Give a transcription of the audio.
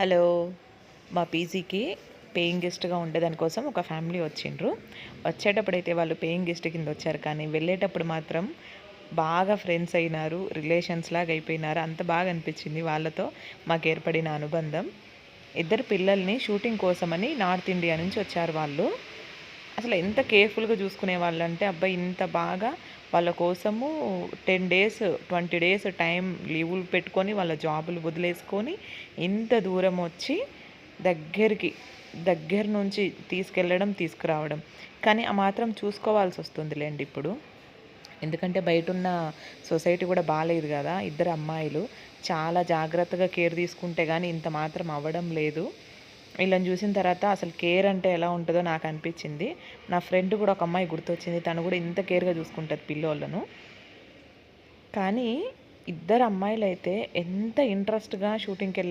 Hello. మా పీజీకి paying గెస్ట్గా ఉండేదానికోసం ఒక ఫ్యామిలీ వచ్చిండ్రు. వచ్చేటప్పుడైతే వాళ్ళు పేయింగ్ గెస్ట్ కింద వచ్చారు కానీ వెళ్ళేటప్పుడు మాత్రం బాగా ఫ్రెండ్స్ అయినారు రిలేషన్స్ లాగా అయిపోయినారు. అంత బాగా అనిపించింది వాళ్ళతో మాకు ఏర్పడిన అనుబంధం. ఇద్దరు పిల్లల్ని షూటింగ్ కోసమని నార్త్ ఇండియా నుంచి వచ్చారు వాళ్ళు. అసలు ఎంత కేర్ఫుల్గా చూసుకునే వాళ్ళు అంటే అబ్బాయి ఇంత బాగా వాళ్ళ కోసము ten days twenty days time లీవులు పెట్టుకొని వాళ్ళ జాబులు వదిలేసుకొని ఇంత దూరం వచ్చి దగ్గరికి దగ్గర నుంచి తీసుకెళ్ళడం తీసుకురావడం. కానీ ఆ మాత్రం చూసుకోవాల్సి వస్తుందిలేండి ఇప్పుడు. ఎందుకంటే బయట ఉన్న సొసైటీ కూడా బాగాలేదు కదా ఇద్దరు అమ్మాయిలు. చాలా జాగ్రత్తగా కేర్ తీసుకుంటే కానీ ఇంత మాత్రం అవ్వడం లేదు. వీళ్ళని చూసిన తర్వాత అసలు కేర్ అంటే ఎలా ఉంటుందో నాకు అనిపించింది. నా ఫ్రెండ్ కూడా ఒక అమ్మాయి గుర్తొచ్చింది. తను కూడా ఇంత కేర్గా చూసుకుంటుంది పిల్లోళ్ళను. కానీ ఇద్దరు అమ్మాయిలు అయితే ఎంత ఇంట్రెస్ట్గా షూటింగ్కి వెళ్ళి